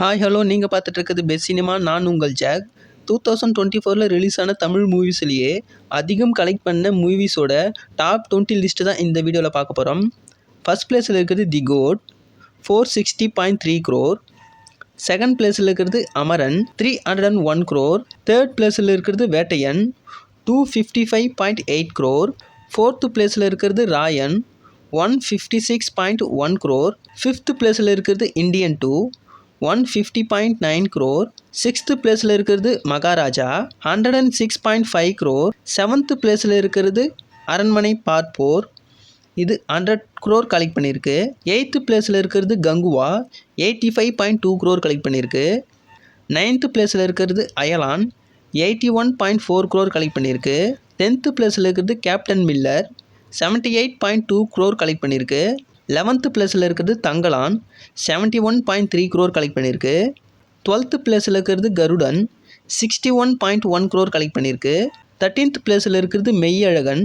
Hi hello நீங்கள் பார்த்துட்டு இருக்கிறது பெஸ்ட் சினிமா நான் உங்கள் ஜாக் டூ தௌசண்ட் டுவெண்ட்டி ஃபோரில் ரிலீஸ் ஆன தமிழ் மூவிஸ்லேயே அதிகம் கலெக்ட் பண்ண மூவிஸோட டாப் டுவெண்ட்டி லிஸ்ட்டு தான் இந்த வீடியோவில் பார்க்க போகிறோம் ஃபர்ஸ்ட் பிளேஸில் இருக்கிறது the GOAT four sixty point three crore second பிளேஸில் இருக்கிறது Amaran three hundred and one crore third பிளேஸில் இருக்கிறது Vettaiyan two fifty five point eight crore fourth பிளேஸில் இருக்கிறது Raayan one fifty six point one crore fifth பிளேஸில் இருக்கிறது Indian two one fifty point nine crore sixth பிளேஸில் இருக்கிறது Maharaja hundred and six point five crore seventh பிளேஸில் இருக்கிறது Aranmanai part four இது hundred crore collect பண்ணியிருக்கு. எயித்து பிளேஸில் இருக்கிறது Kanguva eighty five point two crore collect பண்ணியிருக்கு. நைன்த்து பிளேஸில் இருக்கிறது Ayalaan eighty one point four crore collect பண்ணியிருக்கு. டென்த்து பிளேஸில் இருக்கிறது captain miller seventy eight point two crore collect பண்ணியிருக்கு. லெவன்த்து ப்ளஸில் இருக்கிறது Thangalaan seventy one point three crore collect பண்ணியிருக்கு டுவெல்த்து ப்ளஸில் இருக்கிறது Garudan. Sixty one point one crore collect பண்ணியிருக்கு தேர்ட்டீன்த் ப்ளேஸில் இருக்கிறது மெய்யழகன்.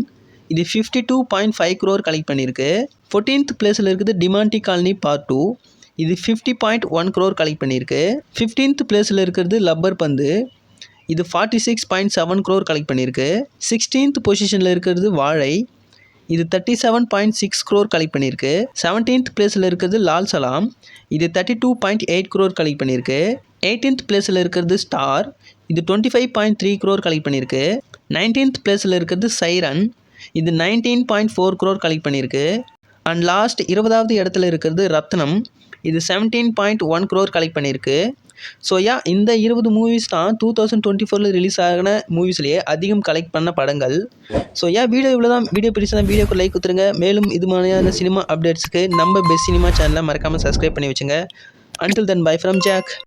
இது fifty two point five crore collect பண்ணியிருக்கு ஃபோர்டீன்த் ப்ளேஸில் இருக்குது டிமாண்டி காலனி பார்ட் டூ இது fifty point one crore collect பண்ணியிருக்கு. ஃபிஃப்டீன்த் ப்ளேஸில் இருக்கிறது லப்பர் பந்து. இது forty six point seven crore collect பண்ணியிருக்கு சிக்ஸ்டீன்த் பொசிஷனில் இருக்கிறது வாழை. இது thirty seven point six crore collect பண்ணியிருக்கு செவன்டீன்த் பிளேஸில் இருக்கிறது லால் சலாம். இது thirty two point eight crore collect பண்ணியிருக்கு எயிட்டீன்த் பிளேஸில் இருக்கிறது ஸ்டார். இது twenty five point three crore collect பண்ணியிருக்கு நைன்டீன்த் பிளேஸில் இருக்கிறது சைரன். இது nineteen point four crore collect பண்ணியிருக்கு. அண்ட் லாஸ்ட் இருபதாவது இடத்துல இருக்கிறது ரத்னம். இது seventeen point one crore collect பண்ணியிருக்கு. ஸோ யா இந்த இருபது மூவிஸ் தான் டூ தௌசண்ட் டுவெண்ட்டி ஃபோரில் ரிலீஸ் ஆகின மூவிஸ்லேயே அதிகம் கலெக்ட் பண்ண படங்கள். ஸோ யா வீடியோ இவ்வளோ தான் வீடியோ பிடிச்சா வீடியோக்கு லைக் கொடுத்துருங்க. மேலும் இது மாதிரியான சினிமா அப்டேட்ஸ்க்கு நம்ம பெஸ்ட் சினிமா சேனலை மறக்காமல் சப்ஸ்கிரைப் பண்ணி வச்சுங்க. Until then bye from Jack